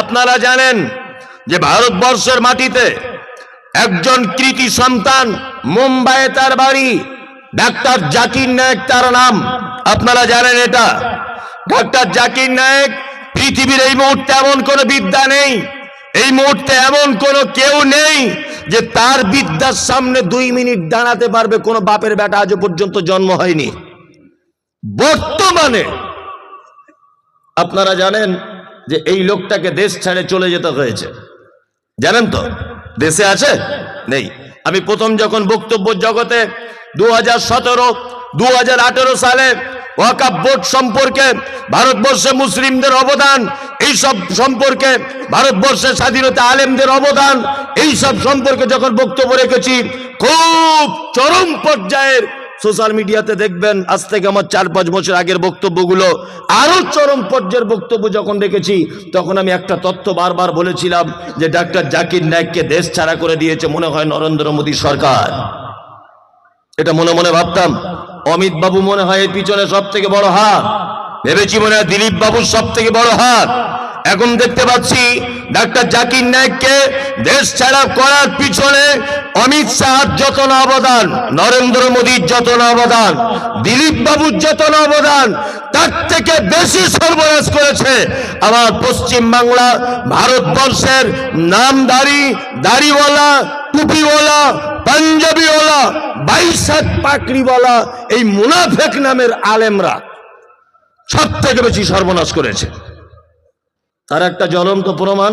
আপনারা জানেন যে ভারতবর্ষের মাটিতে একজন কৃতি সন্তান মুম্বাইয়ে তার বাড়ি, ডাক্তার জাকির নায়ক তার নাম। আপনারা জানেন এটা? ডাক্তার জাকির নায়ক পৃথিবীর এই মুহূর্তে এমন কোনো বিদ্যা নেই, এই মুহূর্তে এমন কোনো কেউ নেই যে তার বিদ্যার সামনে দুই মিনিট দাঁড়াতে পারবে, কোনো বাপের বেটা আজও পর্যন্ত জন্ম হয়নি। বর্তমানে আপনারা জানেন যে এই লোকটাকে দেশ ছেড়ে চলে যেতে হয়েছে। জানেন তো, দেশে আছে? নেই। আমি প্রথম যখন বক্তব্য জগতে দু হাজার সতেরো দু সালে ওয়াকাব বোর্ড সম্পর্কে ভারতবর্ষে মুসলিমদের অবদান এই সব সম্পর্কে ভারতবর্ষের স্বাধীনতা আলেমদের অবদান এই সব সম্পর্কে যখন বক্তব্য রেখেছি, খুব চরম পর্যায়ের সোশ্যাল মিডিয়াতে দেখবেন, আজ থেকে আমার চার পাঁচ বছর আগের বক্তব্যগুলো আরও চরম পর্যায়ের বক্তব্য যখন রেখেছি তখন আমি একটা তথ্য বারবার বলেছিলাম যে ডাক্তার জাকির নায়ককে দেশ ছাড়া করে দিয়েছে মনে হয় নরেন্দ্র মোদী সরকার। এটা মনে মনে ভাবতাম, অমিত বাবু মনে হয় এর পিছনে সব থেকে বড় হাত, ভেবেছি মনে হয় দিলীপ বাবুর সব থেকে বড় হাত। এখন দেখতে পাচ্ছি ডাক্তার জাকির নায়ককে দেশ ছাড়া করার পিছনে অমিত শাহর যত অবদান, নরেন্দ্র মোদীর যত অবদান, দিলীপ বাবুর যত অবদান, তার থেকে বেশি সর্বনাশ করেছে আমার পশ্চিম বাংলা ভারতবর্ষের নামদারি দাড়িওয়ালা, টুপিওয়ালা, পাঞ্জাবিওয়ালা, বাইশাত পাকড়িওয়ালা, এই মুনাফেক নামের আলেমরা সব থেকে বেশি সর্বনাশ করেছে। তার একটা জ্বলন্ত প্রমাণ।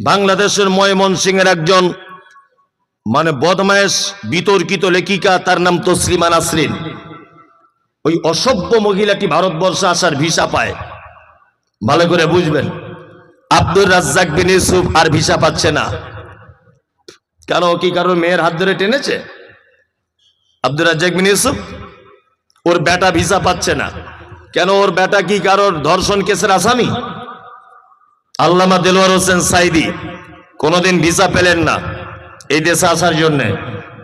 বাংলাদেশের ময়মনসিংহের একজন মানে বদমায়েশ, বিতর্কিত লেখিকা, তার নাম তসলিমা নাসরিন। ওই অসভ্য মহিলাটি ভারতবর্ষে আসার ভিসা পায়। ভালো করে বুঝবেন, আব্দুর রাজ্জাক বিন ইউসুফ আর ভিসা পাচ্ছে না। কেন কি কারোর মেয়ের হাত ধরে টেনেছে? আব্দুর রাজ্জাক বিন ইউসুফ? ওর বেটা ভিসা পাচ্ছে না। কেন ওর বেটা কি কারোর ধর্ষণ কেসের আসামি? আল্লামা দেলোয়ার হোসেন সাইদি কোনোদিন ভিসা পেলেন না এই দেশে আসার জন্য।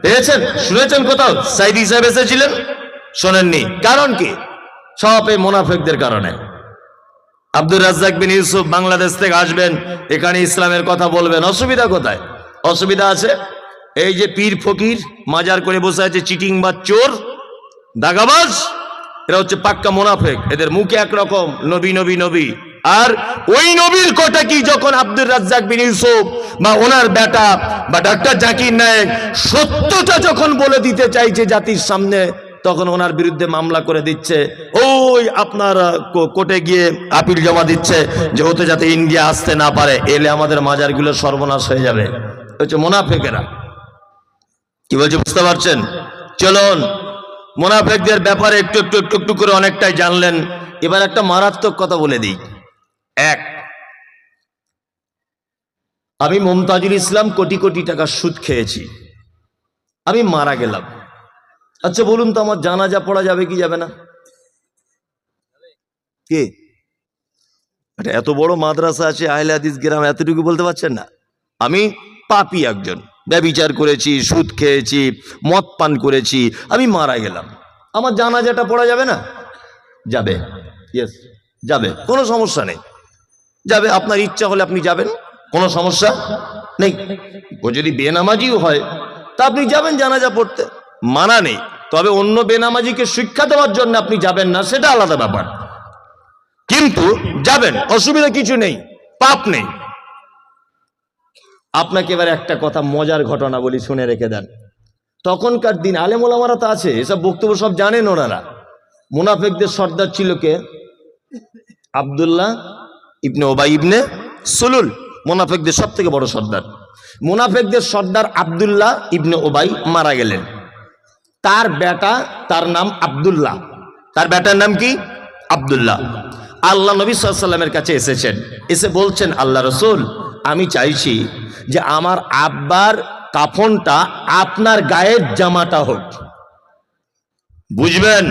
পেয়েছেন? শুনেছেন কোথাও? সাইদি সাহেব এসেছিলেন? শোনেননি। কারণ কি? সব এই মোনাফেকদের কারণে। আব্দুর রাজ্জাক বিন ইউসুফ বাংলাদেশ থেকে আসবেন, এখানে ইসলামের কথা বলবেন। অসুবিধা কোথায়? অসুবিধা আছে? এই যে পীর ফকির মাজার করে বসে আছে চিটিং বা চোর, দাগাবাজ এরা হচ্ছে পাক্কা মোনাফেক। এদের মুখে একরকম নবী নবী নবী। আর ওই নবীর কথা কি যখন আব্দুর রাজ্জাক বিন ইউসুফ বা ওনার বেটা বা ডাক্তার জাকির নায়েক সত্যটা যখন বলে দিতে চাইছে জাতির সামনে, তখন ওনার বিরুদ্ধে মামলা করে দিচ্ছে। ওই আপনার কোর্টে গিয়ে আপিল জমা দিচ্ছে যে ওতে যাতে ইন্ডিয়া আসতে না পারে, এলে আমাদের মাজারগুলো সর্বনাশ হয়ে যাবে। হচ্ছে মোনাফেকেরা। কি বলছে বুঝতে পারছেন? চলুন। মোনাফেকদের ব্যাপারে একটু একটু একটু একটু করে অনেকটাই জানলেন। এবার একটা মারাত্মক কথা বলে দিই। এক, আমি মমতাজুল ইসলাম কোটি কোটি টাকা সুদ খেয়েছি। আমি মারা গেলাম। আচ্ছা বলুন তো আমার জানাজা পড়া যাবে কি যাবে না? কে? এত বড় মাদ্রাসা আছে, আহলে হাদিস, গ্রাম, এতটুকু বলতে পারছেন না। আমি পাপি একজন। ব্যবিচার করেছি, সুদ খেয়েছি, মদ পান করেছি, আমি মারা গেলাম। আমার জানাজাটা পড়া যাবে না? যাবে। ইয়েস যাবে। কোনো সমস্যা নেই। যাবে। আপনার ইচ্ছা হলে আপনি যাবেন। কোনো সমস্যা নেই। ও যদি বেনামাজিও হয়, তা আপনি যাবেন জানাজা পড়তে। মানা নেই। তবে অন্য বেনামাজিকে শিক্ষা দেওয়ার জন্য আপনি যাবেন না, সেটা আলাদা ব্যাপার। কিন্তু যাবেন, অসুবিধা কিছু নেই। পাপ নেই। আপনাকে এবার একটা কথা মজার ঘটনা বলি শুনে রেখে দেন। তখনকার দিন আলেমোলামারা তো আছে, এসব বক্তব্য সব জানেন ওনারা। মুনাফেকদের সর্দার ছিল কে? আবদুল্লাহ ইবনে ওবাই ইবনে সুলুল, মুনাফেকদের সব থেকে বড় সর্দার। মুনাফেকদের সর্দার আবদুল্লাহ ইবনে ওবাই মারা গেলেন। তার বেটা, তার নাম আবদুল্লাহ। তার বেটার নাম কি? আবদুল্লাহ। আল্লাহ নবী সাল্লামের কাছে এসেছেন। এসে বলছেন, আল্লাহ রসুল আমি চাইছি যে আমার আব্বার কাফনটা আপনার গায়ের জামাটা হোক। বুঝবেন?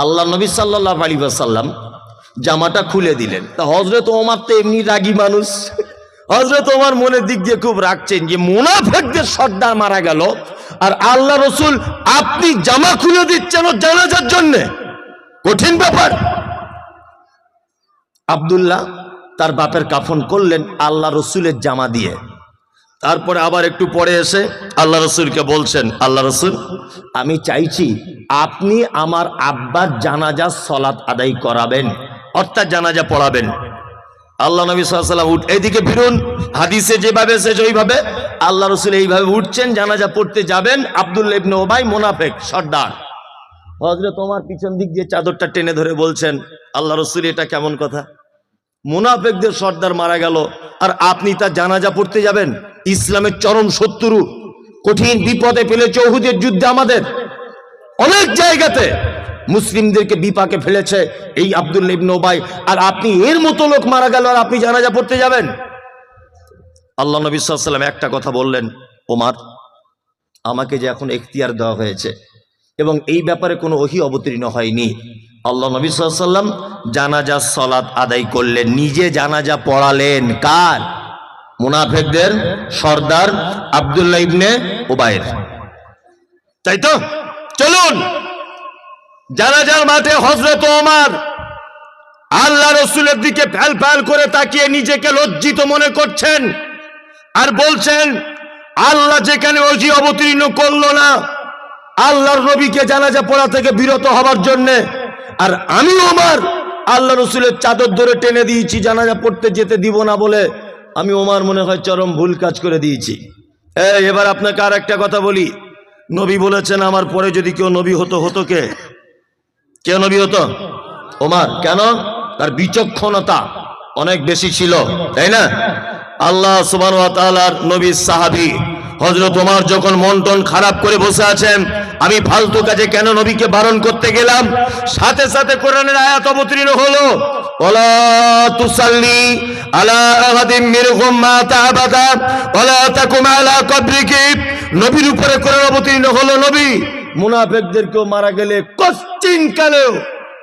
আল্লাহ নবী সাল্লাহ আলী সাল্লাম জামাটা খুলে দিলেন। তা হজরত ওমার তো এমনি রাগী মানুষ। হজরত ওমার মনের দিক দিয়ে খুব রাখছেন যে মুনাফেকদের সর্দার মারা গেল আর আল্লাহ রসুল আপনি জামা খুলে দিচ্ছেন জানাজার জন্যে। কঠিন ব্যাপার। আবদুল্লাহ তার বাপের কাফন করলেন আল্লাহ রসুলের জামা দিয়ে। তারপরে আবার একটু পরে এসে আল্লাহ রসুলকে বলছেন, আল্লাহ রসুল, আমি চাইছি আপনি আমার আব্বার জানাজা সলাৎ আদায় করাবেন, অর্থাৎ জানাজা পড়াবেন। আল্লাহ নবী সাল্লাম উঠ, এইদিকে ফিরুন, হাদিসে যেভাবে এসেছে ওইভাবে, আল্লাহ রসুল এইভাবে উঠছেন, জানাজা পড়তে যাবেন আব্দুল্লা ইবনে ওবাই মোনাফেক, সর্দার। হজরত তোমার পিছন দিক দিয়ে চাদরটা টেনে ধরে বলছেন, আল্লাহ রসুল, এটা কেমন কথা? মুনাফেকদের সর্দার মারা গেল। আর আপনি তার জানাজা পড়তে যাবেন। ইসলামের চরম শত্রু। কঠিন বিপদে ফেলে চৌহুদের যুদ্ধে আমাদের। অনেক জায়গাতে মুসলিমদেরকে বিপাকে ফেলেছে এই আব্দুল ইবনে ওবাই আর আপনি এর মতো লোক মারা গেল আর আপনি জানাজা পড়তে যাবেন। আল্লাহ নবী সাল্লাম একটা কথা বললেন, ওমার, আমাকে যে এখন এখতিয়ার দেওয়া হয়েছে এবং এই ব্যাপারে কোনো ওহি অবতীর্ণ হয়নি। আল্লাহ নবী সাল্লাম জানাজা, সলাৎ আদায় করলেন, নিজে জানাজা পড়ালেন। কার? মুনাফেকদের সর্দার আব্দুল্লাহ ইবনে ওবায়ের তাই তো? চলুন। জানাজার মাঠে হজরত ওমার আল্লাহ রসুলের দিকে ফ্যাল ফ্যাল করে তাকিয়ে নিজেকে লজ্জিত মনে করছেন আর বলছেন, আল্লাহ যেখানে অজি অবতীর্ণ করল না আল্লাহর নবীকে জানাজা পড়া থেকে বিরত হবার জন্য। আর আমি ওমার, আল্লাহ রসুলের চাদর ধরে টেনে দিয়েছি, জানাজা পড়তে যেতে দিব না বলে আমি ওমার মনে হয় চরম ভুল কাজ করে দিয়েছি। এবার আপনাকে আর একটা কথা বলি। নবী বলেছেন, আমার পরে যদি কেউ নবী হতো হতো কে? কে নবী হতো? ওমার। কেন? তার বিচক্ষণতা অনেক বেশি ছিল, তাই না? আল্লাহ সুবান নবী সাহাবি হজরত ওমার যখন মন টন খারাপ করে বসে আছেন আমি ফালতু কাজে কেন নবীকে বারণ করতে গেলাম? সাথে সাথে কোরআনের আয়াত অবতীর্ণ হলো। ওলা তুসাল্লি আলা আহাদিম মিরহুম মাতা আবাদা ওলা তাকুম আলা কবরিকি। নবীর উপরে কোরআন অবতীর্ণ হলো নবী। মুনাফেকদের কেউ মারা গেলে কশ্চিন কালেও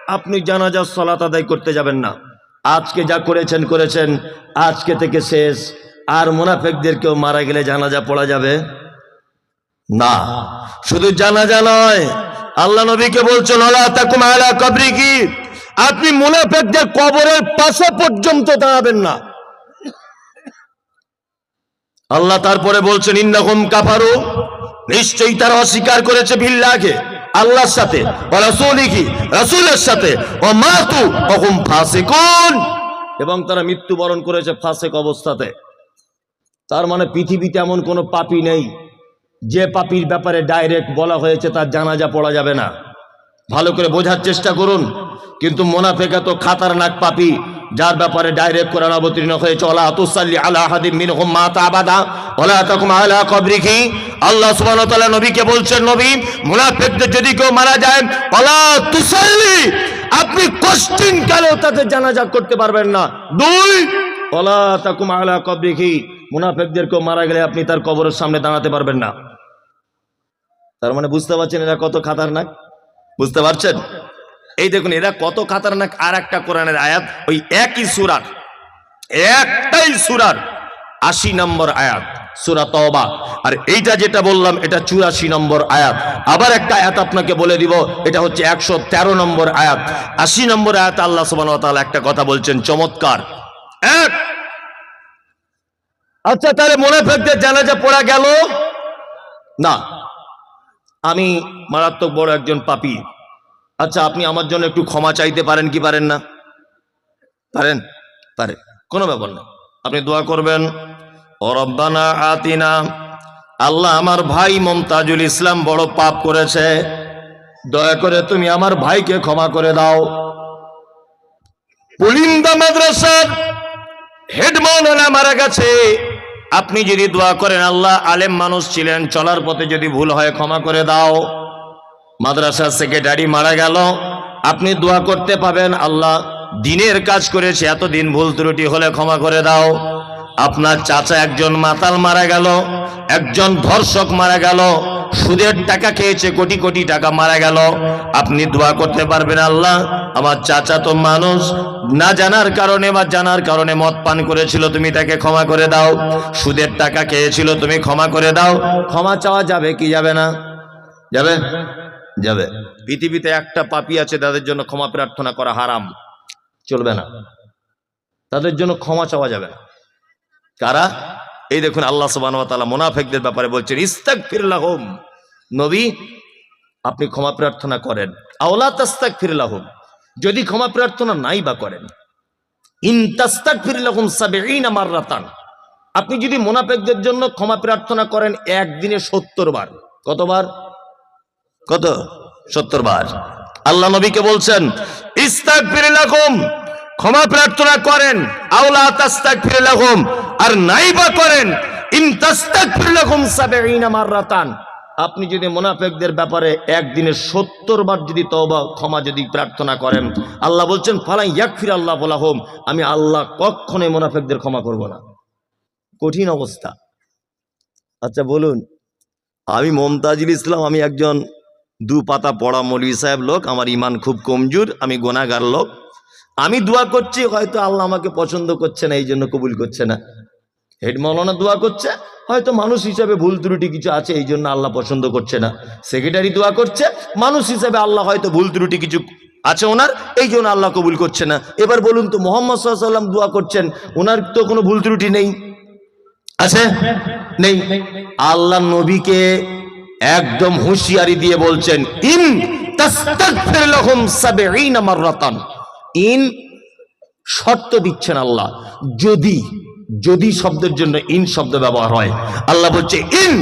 আপনি জানাজার সলাত আদায় করতে যাবেন না। আজকে যা করেছেন করেছেন, আজকে থেকে শেষ। আর মুনাফেকদের কেউ মারা গেলে জানাজা পড়া যাবে। না। শুধু জানাজা নয় আল্লাহ নবীকে বলছেন আলা তাকুম আলা কবরি কি আপনি মুনাফেকদের কবরের পাশে পর্যন্ত দাঁড়াবেন না। আল্লাহ তারপরে বলছেন ইন্নাহুম কাফারু। নিশ্চয়ই তারা অস্বীকার করেছে বিল্লাহকে আল্লাহর সাথে ও রাসূলিহি রাসূলের সাথে ও মাতু অহুম ফাসিকুন। এবং তারা মৃত্যুবরণ করেছে ফাসেক অবস্থাতে। তার মানে পৃথিবীতে এমন কোনো পাপি নেই। যে পাপির ব্যাপারে ডাইরেক্ট বলা হয়েছে তার জানাজা পড়া যাবে না। ভালো করে বোঝার চেষ্টা করুন। কিন্তু মোনাফেকা তো খাতারনাক পাপি, যার ব্যাপারে ডাইরেক্ট কোরআন অবতীর্ণ হয়েছে। ওলা তুসাল্লি আলা হাদিম মিনহুম মা তাবাদা ওলা তাকুম আলা কবরিহি। আল্লাহ সুবহানাহু ওয়া নবীকে বলছেন, নবী, মুনাফিকদের যদি কেউ মারা যায় ওলা তুসাল্লি, আপনি কোশ্চিন কালেও তাদের জানাজা করতে পারবেন না? দুই ওলা তাকুম আলা কবরিহি। মুনাফিকদের কেউ মারা গেলে আপনি তার কবরের সামনে দাঁড়াতে পারবেন না। তার মানে বুঝতে পারছেন এরা কত খাতারনাক? বুঝতে পারছেন? এই দেখুন, এরা কত খাতারনাক? আর একটা কোরআনের আয়াত, ওই একই সুরার, একটাই সুরার আশি নম্বর আয়াত, সুরা তওবা। আর এইটা যেটা বললাম, এটা চুরাশি নম্বর আয়াত। আবার একটা আয়াত আপনাকে বলে দিব, এটা হচ্ছে একশো তেরো নম্বর আয়াত। আশি নম্বর আয়াত আল্লাহ ওয়া একটা কথা বলছেন, চমৎকার। এক! আচ্ছা তাহলে মুনাফিকদের জানাজা পড়া গেল? না। আমি মারাত্মক বড় একজন পাপী। আচ্ছা আপনি আমার জন্য একটু ক্ষমা চাইতে পারেন কি পারেন না? পারেন? পারে। কোনো ব্যাপার না। আপনি দোয়া করবেন, ও রব্বানা আতিনা, আল্লাহ আমার ভাই মমতাজুল ইসলাম বড় পাপ করেছে। দয়া করে তুমি আমার ভাইকে ক্ষমা করে দাও। পুলিন্দা মাদ্রাসার হেড মৌলানা মারা গেছে। আপনি যদি দোয়া করেন, আল্লাহ আলেম মানুষ ছিলেন, চলার পথে যদি ভুল হয় ক্ষমা করে দাও। মাদ্রাসার সেক্রেটারি মারা গেল। আপনি দোয়া করতে পাবেন, আল্লাহ দিনের কাজ করেছে, এতদিন ভুল ত্রুটি হলে ক্ষমা করে দাও। আপনার চাচা একজন মাতাল মারা গেল, একজন ধর্ষক মারা গেল, সুদের টাকা খেয়েছে, কোটি কোটি টাকা মারা গেল। আপনি দোয়া করতে পারবেন, আল্লাহ। আমার চাচা তো মানুষ না জানার কারণে বা জানার কারণে মদ পান করেছিল, তুমি তাকে ক্ষমা করে দাও। সুদের টাকা খেয়েছিল, তুমি ক্ষমা করে দাও। ক্ষমা চাওয়া যাবে কি যাবে না? যাবে? যাবে। পৃথিবীতে একটা পাপি আছে, তাদের জন্য ক্ষমা প্রার্থনা করা হারাম। চলবে না। তাদের জন্য ক্ষমা চাওয়া যাবে না। কারা? এই দেখুন, আল্লাহ সুবাহ মোনাফেকদের ব্যাপারে বলছেন ইস্তাক ফিরলাহম নবী, আপনি ক্ষমা প্রার্থনা করেন। আওলা তাস্তাক ফিরলাহম যদি ক্ষমা প্রার্থনা নাই বা করেন। ইনতাস্তাক ফিরলাহম সাবেইন আমার রাতান আপনি যদি মোনাফেকদের জন্য ক্ষমা প্রার্থনা করেন একদিনে সত্তর বার। কতবার? কত? সত্তর বার। আল্লাহ নবীকে বলছেন ইস্তাক ফিরলাহম ক্ষমা প্রার্থনা করেন আওলা তাস্তাক ফিরলাহম আর নাই বা করেন ইনতাস্তাক ফিরলাহম সাবেইন আমার রাতান আপনি যদি মোনাফেকদের ব্যাপারে একদিনে সত্তর বার যদি তবা ক্ষমা যদি প্রার্থনা করেন, আল্লাহ বলছেন ফালাই ইয়াকফির আল্লাহ বলা হোম আমি আল্লাহ কখনোই মোনাফেকদের ক্ষমা করব না। কঠিন অবস্থা। আচ্ছা বলুন, আমি মমতাজুল ইসলাম, আমি একজন দু পাতা পড়া মৌলী সাহেব লোক, আমার ইমান খুব কমজোর, আমি গোনাগার লোক। আমি দোয়া করছি, হয়তো আল্লাহ আমাকে পছন্দ করছে না এই জন্য কবুল করছে না। হেড মৌলানা দোয়া করছে হয়তো মানুষ হিসাবে ভুল ত্রুটি কিছু আছে, এই জন্য আল্লাহ পছন্দ করছে না। সেক্রেটারি দোয়া করছে, মানুষ হিসাবে আল্লাহ হয়তো ভুল ত্রুটি কিছু আছে ওনার, এই জন্য আল্লাহ কবুল করছে না। এবার বলুন তো, মোহাম্মদ সাল্লাম দোয়া করছেন, ওনার তো কোনো ভুল ত্রুটি নেই? আছে? নেই? আল্লাহ নবীকে একদম হুঁশিয়ারি দিয়ে বলছেন, ইন ইন শর্ত দিচ্ছেন আল্লাহ, যদি যদি শব্দের জন্য ইন শব্দ ব্যবহার হয়, আল্লাহ বলছে, ইন।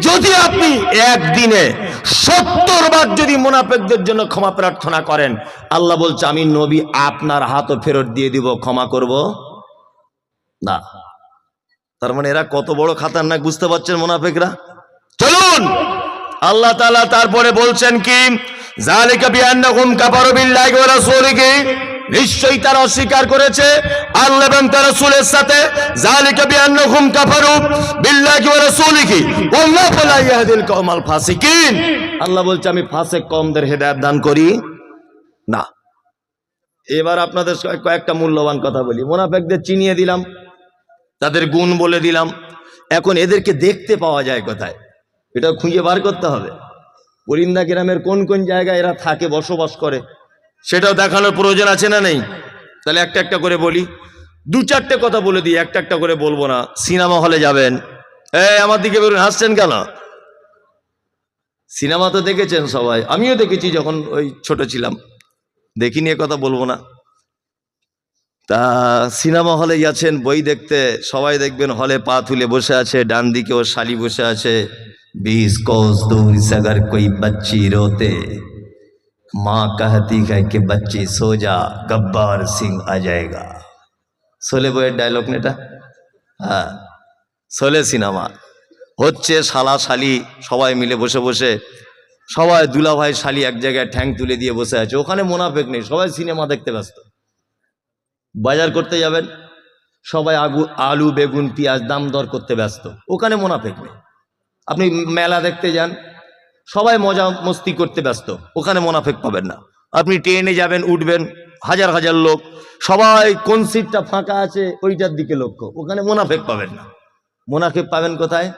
যদি আপনি একদিনে সত্তর বার যদি মোনাফেকদের জন্য ক্ষমা প্রার্থনা করেন, আল্লাহ বলছে, আমি নবী আপনার হাতও ফেরত দিয়ে দিব, ক্ষমা করব না। তার মানে এরা কত বড় খাতারনাক বুঝতে পারছেন মোনাফেকরা? চলুন। আল্লাহ তাআলা তারপরে বলছেন কি? জালিকা বিআন্নাহুম কাফারু বিল্লাহি ওয়া রাসূলিহি। নিশ্চয়ই তারা অস্বীকার করেছে। আল্লাহ এবং তার রাসূলের সাথে। জালিকা বিআন্নাহুম কাফারু বিল্লাহি ওয়া রাসূলিহি। ওয়াল্লাহু লা ইয়াহদিল কওমাল ফাসিকিন। আল্লাহ বলছে, আমি ফাসিক কওমদের হেদায়েত দান করি। না। এবার আপনাদের কয়েকটা মূল্যবান কথা বলি। মোনাফেকদের চিনিয়ে দিলাম, তাদের গুণ বলে দিলাম। এখন এদেরকে দেখতে পাওয়া যায় কোথায়? এটা খুঁজে বার করতে হবে। পরিন্দা গ্রামের কোন কোন জায়গায় এরা থাকে, বসবাস করে? সেটাও দেখানোর প্রয়োজন আছে না নেই? তাহলে একটা একটা করে বলি। দু চারটে কথা বলে দিই, একটা একটা করে বলব না। সিনেমা হলে যাবেন। এ আমার দিকে বেরুন। হাসছেন কেন? সিনেমা তো দেখেছেন সবাই। আমিও দেখেছি যখন ওই ছোট ছিলাম। দেখিনি কথা বলব না। তা সিনেমা হলে গেছেন বই দেখতে। সবাই দেখবেন, হলে পা তুলে বসে আছে। ডান দিকে ও শালি বসে আছে। বিষ, কৌস দুই সাগার, কই বাচ্চি রোতে। माँ कहती है कि बच्ची सो जा गब्बार सिंह आ जाएगा সোলে বইয়ের ডায়লগ না এটা হ্যাঁ সোলে সিনেমা হচ্ছে শালা শালি সবাই মিলে বসে বসে সবাই দুলাভাই শালি এক জায়গায় ঠ্যাং তুলে দিয়ে বসে আছে ওখানে মোনাফেক নেই সবাই সিনেমা দেখতে ব্যস্ত বাজার করতে যাবেন সবাই আগু আলু বেগুন পেঁয়াজ দাম দর করতে ব্যস্ত ওখানে মোনাফেক নেই আপনি মেলা দেখতে যান সবাই মজা মস্তি করতে ব্যস্ত, ওখানে মোনাফেক পাবেন না। আপনি ট্রেনে যাবেন, উঠবেন, হাজার হাজার লোক, সবাই কোন সিটটা ফাঁকা আছে ওইটার দিকে লক্ষ্য, ওখানে মোনাফেক পাবেন না। মোনাফেক পাবেন কোথায়?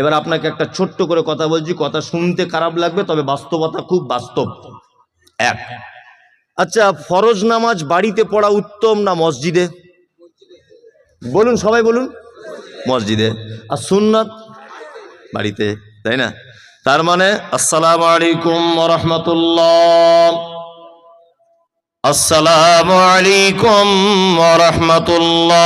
এবার আপনাকে একটা ছোট্ট করে কথা বলছি, কথা শুনতে খারাপ লাগবে, তবে বাস্তবতা খুব বাস্তব। এক আচ্ছা ফরজ নামাজ বাড়িতে পড়া উত্তম না মসজিদে? বলুন, সবাই বলুন। মসজিদে। আর সুন্নাত? বাড়িতে, তাই না? তার মানে আসসালামু আলাইকুম রহমতুল্লাহ। আসসালামু আলাইকুম রহমতুল্লাহ।